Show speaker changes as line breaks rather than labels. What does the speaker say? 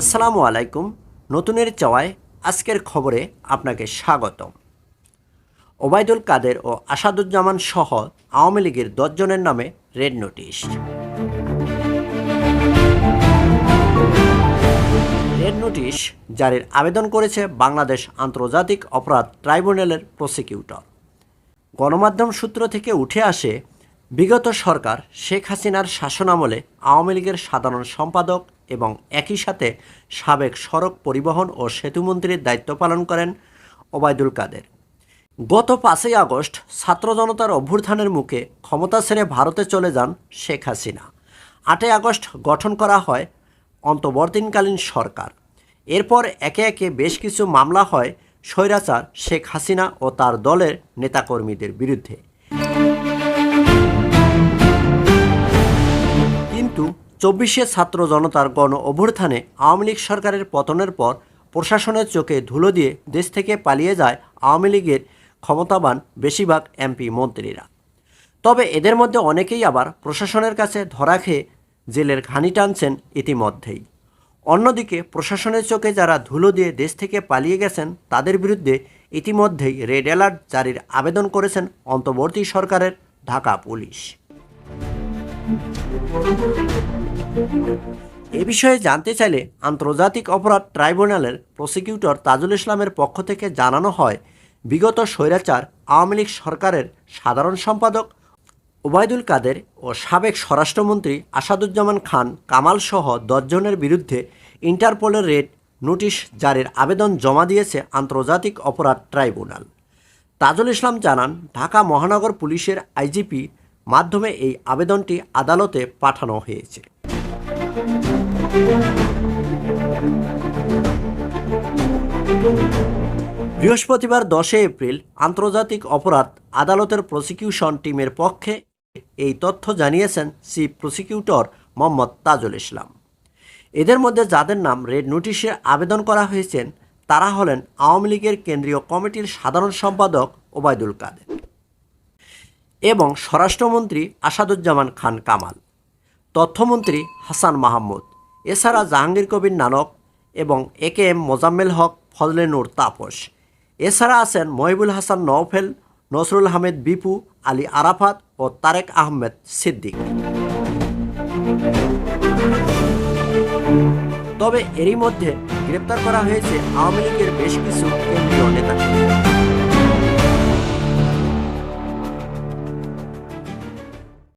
আসসালামু আলাইকুম, নতুনের চাওয়ায় আজকের খবরে আপনাকে স্বাগতম। ওবায়দুল কাদের ও আসাদুজ্জামান সহ আওয়ামী লীগের দশজনের নামে রেড নোটিশ। রেড নোটিশ জারির আবেদন করেছে বাংলাদেশ আন্তর্জাতিক অপরাধ ট্রাইব্যুনালের প্রসিকিউটর। গণমাধ্যম সূত্র থেকে উঠে আসে বিগত সরকার শেখ হাসিনার শাসনামলে আওয়ামী লীগের সাধারণ সম্পাদক এবং একই সাথে সাবেক সড়ক পরিবহন ও সেতুমন্ত্রীর দায়িত্ব পালন করেন ওবায়দুল কাদের। গত পাঁচই আগস্ট ছাত্র জনতার অভ্যুত্থানের মুখে ক্ষমতা ছেড়ে ভারতে চলে যান শেখ হাসিনা। আটই আগস্ট গঠন করা হয় অন্তর্বর্তীকালীন সরকার। এরপর একে একে বেশ কিছু মামলা হয় স্বৈরাচার শেখ হাসিনা ও তার দলের নেতাকর্মীদের বিরুদ্ধে। কিন্তু চব্বিশে ছাত্র জনতার গণ অভ্যুত্থানে আওয়ামী লীগ সরকারের পতনের পর প্রশাসনের চোখে ধুলো দিয়ে দেশ থেকে পালিয়ে যায় আওয়ামী লীগের ক্ষমতাবান বেশিরভাগ এমপি মন্ত্রীরা। তবে এদের মধ্যে অনেকেই আবার প্রশাসনের কাছে ধরা খেয়ে জেলের ঘানি টানছেন ইতিমধ্যেই। অন্যদিকে প্রশাসনের চোখে যারা ধুলো দিয়ে দেশ থেকে পালিয়ে গেছেন, তাদের বিরুদ্ধে ইতিমধ্যেই রেড অ্যালার্ট জারির আবেদন করেছেন অন্তর্বর্তী সরকারের ঢাকা পুলিশ। এ বিষয়ে জানতে চাইলে আন্তর্জাতিক অপরাধ ট্রাইব্যুনালের প্রসিকিউটর তাজুল ইসলামের পক্ষ থেকে জানানো হয়, বিগত স্বৈরাচার আওয়ামী লীগ সরকারের সাধারণ সম্পাদক ওবায়দুল কাদের ও সাবেক স্বরাষ্ট্রমন্ত্রী আসাদুজ্জামান খান কামাল সহ দশজনের বিরুদ্ধে ইন্টারপোলের রেড নোটিশ জারির আবেদন জমা দিয়েছে আন্তর্জাতিক অপরাধ ট্রাইব্যুনাল। তাজুল ইসলাম জানান, ঢাকা মহানগর পুলিশের আইজিপি মাধ্যমে এই আবেদনটি আদালতে পাঠানো হয়েছে। বৃহস্পতিবার দশই এপ্রিল আন্তর্জাতিক অপরাধ আদালতের প্রসিকিউশন টিমের পক্ষে এই তথ্য জানিয়েছেন চিফ প্রসিকিউটর মোহাম্মদ তাজুল ইসলাম। এদের মধ্যে যাদের নাম রেড নোটিশে আবেদন করা হয়েছেন, তারা হলেন আওয়ামী লীগের কেন্দ্রীয় কমিটির সাধারণ সম্পাদক ওবায়দুল কাদের। এবং স্বরাষ্ট্রমন্ত্রী আসাদুজ্জামান খান কামাল, তথ্যমন্ত্রী হাসান মাহমুদ, এছাড়া জাহাঙ্গীর কবির নানক এবং A K M Mozammel Haque, Fazle Noor Taposh. এছাড়া আছেন মহিবুল হাসান নওফেল, নসরুল আহমেদ বিপু, আলী আরাফাত ও তারেক আহমেদ সিদ্দিক। তবে এরই মধ্যে গ্রেপ্তার করা হয়েছে আওয়ামী লীগের বেশ কিছু কেন্দ্রীয় নেতা